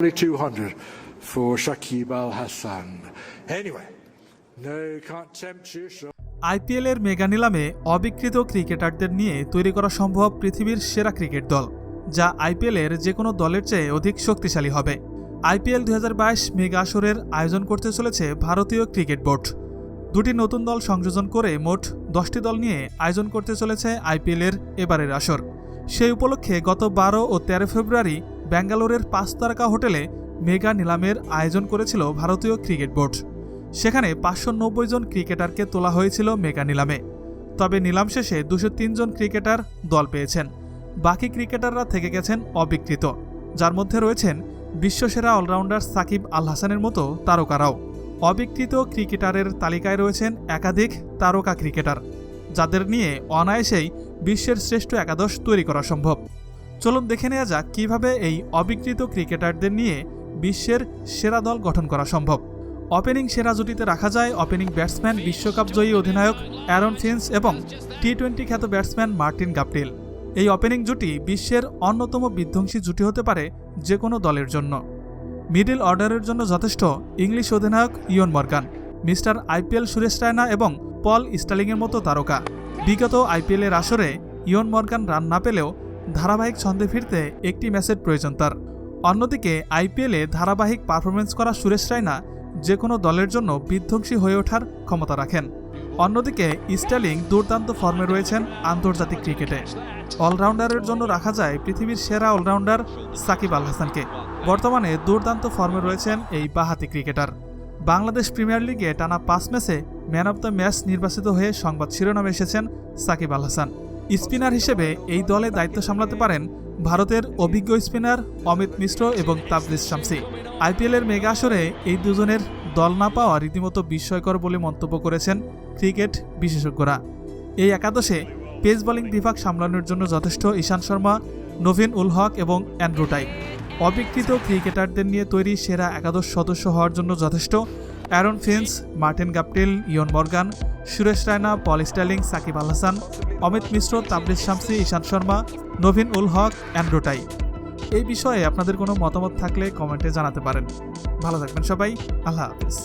200 for Shakib Al Hassan. Anyway, no, can't tempt you, so. আইপিএলের mega নিলামে অবিকৃত ক্রিকেটারদের নিয়ে তৈরি করা সম্ভব পৃথিবীর সেরা ক্রিকেট দল যা আইপিএলের যে কোনো দলের চেয়ে অধিক শক্তিশালী হবে আইপিএল দুই মেগা আসরের আয়োজন করতে চলেছে ভারতীয় ক্রিকেট বোর্ড দুটি নতুন দল সংযোজন করে মোট দশটি দল নিয়ে আয়োজন করতে চলেছে আইপিএলের এবারের আসর সেই উপলক্ষে গত বারো ও তেরো ফেব্রুয়ারি ব্যাঙ্গালোরের পাঁচ তারকা হোটেলে মেগা নিলামের আয়োজন করেছিল ভারতীয় ক্রিকেট বোর্ড। সেখানে পাঁচশো নব্বই জন ক্রিকেটারকে তোলা হয়েছিল মেগা নিলামে। তবে নিলাম শেষে দুশো জন ক্রিকেটার দল পেয়েছেন। বাকি ক্রিকেটাররা থেকে গেছেন অবিকৃত। যার মধ্যে রয়েছেন বিশ্বসেরা অলরাউন্ডার সাকিব আল হাসানের মতো তারকারাও। অবিকৃত ক্রিকেটারের তালিকায় রয়েছেন একাধিক তারকা ক্রিকেটার, যাদের নিয়ে অনায়াসেই বিশ্বের শ্রেষ্ঠ একাদশ তৈরি করা সম্ভব। চলুন দেখে নেওয়া যাক কীভাবে এই অবিকৃত ক্রিকেটারদের নিয়ে বিশ্বের সেরা দল গঠন করা সম্ভব। ওপেনিং সেরা জুটিতে রাখা যায় ওপেনিং ব্যাটসম্যান, বিশ্বকাপ জয়ী অধিনায়ক অ্যারন ফিন্স এবং টি টোয়েন্টি খ্যাত ব্যাটসম্যান মার্টিন গাপটিল এই ওপেনিং জুটি বিশ্বের অন্যতম বিধ্বংসী জুটি হতে পারে যে কোনো দলের জন্য। মিডল অর্ডারের জন্য যথেষ্ট ইংলিশ অধিনায়ক Eoin Morgan, mister IPL Suresh Raina এবং পল স্টালিংয়ের মতো তারকা। বিগত আইপিএলের আসরে ইয়ন মর্গান রান না পেলেও ধারাবাহিক ছন্দে ফিরতে একটি ম্যাচের প্রয়োজন তার। অন্যদিকে আইপিএলে ধারাবাহিক পারফরমেন্স করা সুরেশ রায়না যে কোনো দলের জন্য বিধ্বংসী হয়ে ওঠার ক্ষমতা রাখেন। অন্যদিকে স্টালিং দুর্দান্ত ফর্মে রয়েছেন আন্তর্জাতিক ক্রিকেটে। অলরাউন্ডারের জন্য রাখা যায় পৃথিবীর সেরা অলরাউন্ডার সাকিব আল হাসানকে। বর্তমানে দুর্দান্ত ফর্মে রয়েছেন এই বাহাতি ক্রিকেটার। বাংলাদেশ প্রিমিয়ার লিগে টানা পাঁচ ম্যাচে ম্যান অব দ্য ম্যাচ নির্বাচিত হয়ে সংবাদ শিরোনামে এসেছেন সাকিব আল হাসান। স্পিনার হিসেবে এই দলে দায়িত্ব সামলাতে পারেন ভারতের অভিজ্ঞ স্পিনার অমিত মিশ্র এবং তাবলিস শামসি। আইপিএলের মেগা আসরে এই দুজনের দল না পাওয়া রীতিমতো বিস্ময়কর বলে মন্তব্য করেছেন ক্রিকেট বিশেষজ্ঞরা। এই একাদশে পেস বোলিং বিভাগ সামলানোর জন্য যথেষ্ট ঈশান শর্মা নভিন উল হক এবং অ্যান্ড্রুটাই অবিকৃত ক্রিকেটারদের নিয়ে তৈরি সেরা একাদশ সদস্য হওয়ার জন্য যথেষ্ট। Aaron Finch Martin Guptill, Eoin Morgan Suresh Raina, Paul Stirling Shakib Al Hasan, Amit Mishra Tabraiz Shamsi Ishant Sharma, নবীন উল হক অ্যান্ড্রোটাই এই বিষয়ে আপনাদের কোনো মতামত থাকলে কমেন্টে জানাতে পারেন। ভালো থাকবেন সবাই। আল্লাহ হাফিজ।